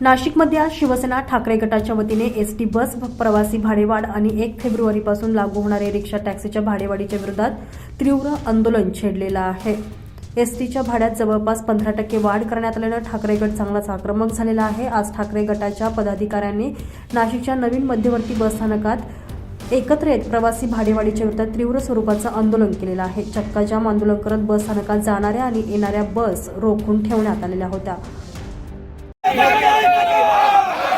नाशिकमध्ये आज शिवसेना ठाकरे गटाच्या वतीने एस टी बस प्रवासी भाडेवाढ आणि एक फेब्रुवारीपासून लागू होणारे रिक्षा टॅक्सीच्या भाडेवाढीच्या विरोधात तीव्र आंदोलन छेडलेलं आहे. एस टीच्या भाड्यात जवळपास पंधरा टक्के वाढ करण्यात आल्यानं ठाकरे गट चांगलाच आक्रमक झालेला आहे. आज ठाकरे गटाच्या पदाधिकाऱ्यांनी नाशिकच्या नवीन मध्यवर्ती बसस्थानकात एकत्र येत प्रवासी भाडेवाढीच्या विरोधात तीव्र स्वरूपाचं आंदोलन केलेलं आहे. चक्काजाम आंदोलन करत बस स्थानकात जाणाऱ्या आणि येणाऱ्या बस रोखून ठेवण्यात आलेल्या होत्या. バキバキ!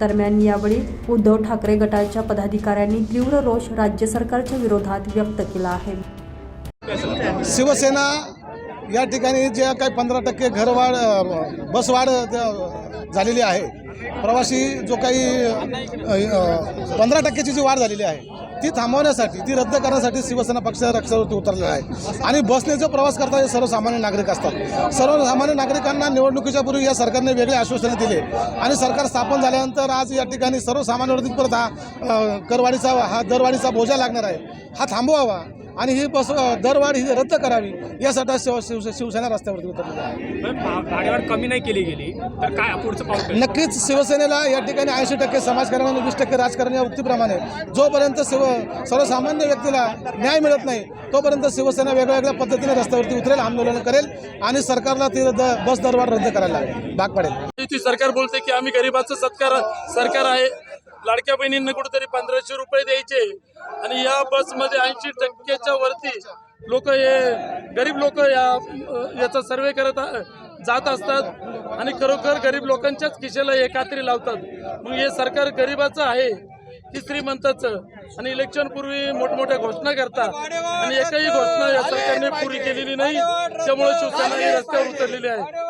दरम्यान यावेळी उद्धव ठाकरे गटाच्या पदाधिकाऱ्यांनी तीव्र रोष राज्य सरकारच्या विरोधात व्यक्त केला आहे. शिवसेना या ठिकाणी जे काही पंधरा टक्के घरवाढ बसवाढ झालेली आहे. प्रवासी जो काही पंधरा टक्क्याची जी वाढ झालेली आहे ती थांबवण्यासाठी ती रद्द करण्यासाठी शिवसेना पक्ष रक्षावरती उतरलेला आहे. आणि बसने जो प्रवास करतात हे सर्वसामान्य नागरिक असतात. सर्वसामान्य नागरिकांना निवडणुकीच्या पूर्वी या सरकारने वेगळे आश्वासनं दिले. आणि सरकार स्थापन झाल्यानंतर आज या ठिकाणी सर्वसामान्यवरती परत हा करवाढीचा हा दरवाढीचा बोजा लागणार आहे. हा थांबवावा. आणि ही बस दरवाढ ही रद्द करावी यासाठी शिव शिव शिवसेना रस्त्यावरती उतरलेली आहे. कमी नाही केली गेली तर काय पुढचं? नक्कीच शिवसेनेला या ठिकाणी ऐंशी टक्के समाजकारण आणि वीस टक्के राजकारण या उक्तीप्रमाणे जोपर्यंत शिव सर्वसामान्य व्यक्तीला न्याय मिळत नाही तोपर्यंत शिवसेना वेगवेगळ्या पद्धतीने रस्त्यावरती उतरेल आंदोलन करेल आणि सरकारला ती रद्द बस दरवाढ रद्द करायला भाग पडेल. ती सरकार बोलते की आम्ही गरिबाचं सत्कार सरकार आहे. लाडक्या बहिणींना कुठेतरी पंधराशे रुपये द्यायचे. आणि या बसमध्ये ऐंशी टक्क्याच्या वरती लोक हे गरीब लोक या याचा सर्वे करत जात असतात. आणि खरोखर गरीब लोकांच्याच खिशेला एकात्री लावतात. मग हे सरकार गरिबाचं आहे की श्रीमंताचं? आणि इलेक्शन पूर्वी मोठमोठ्या घोषणा करतात. आणि एकही घोषणा या सरकारने पुरी केलेली नाही. त्यामुळे शिवसेना ही रस्त्यावर उतरलेली आहे.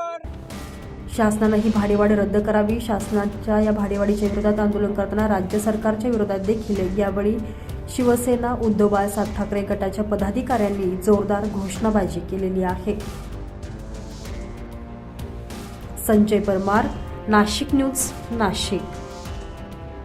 शासनानं ही भाडेवाढ रद्द करावी. शासनाच्या या भाडेवाढीच्या विरोधात आंदोलन करताना राज्य सरकारच्या विरोधात देखील यावेळी शिवसेना उद्धव बाळासाहेब ठाकरे गटाच्या पदाधिकाऱ्यांनी जोरदार घोषणाबाजी केलेली आहे. संजय परमार नाशिक न्यूज नाशिक.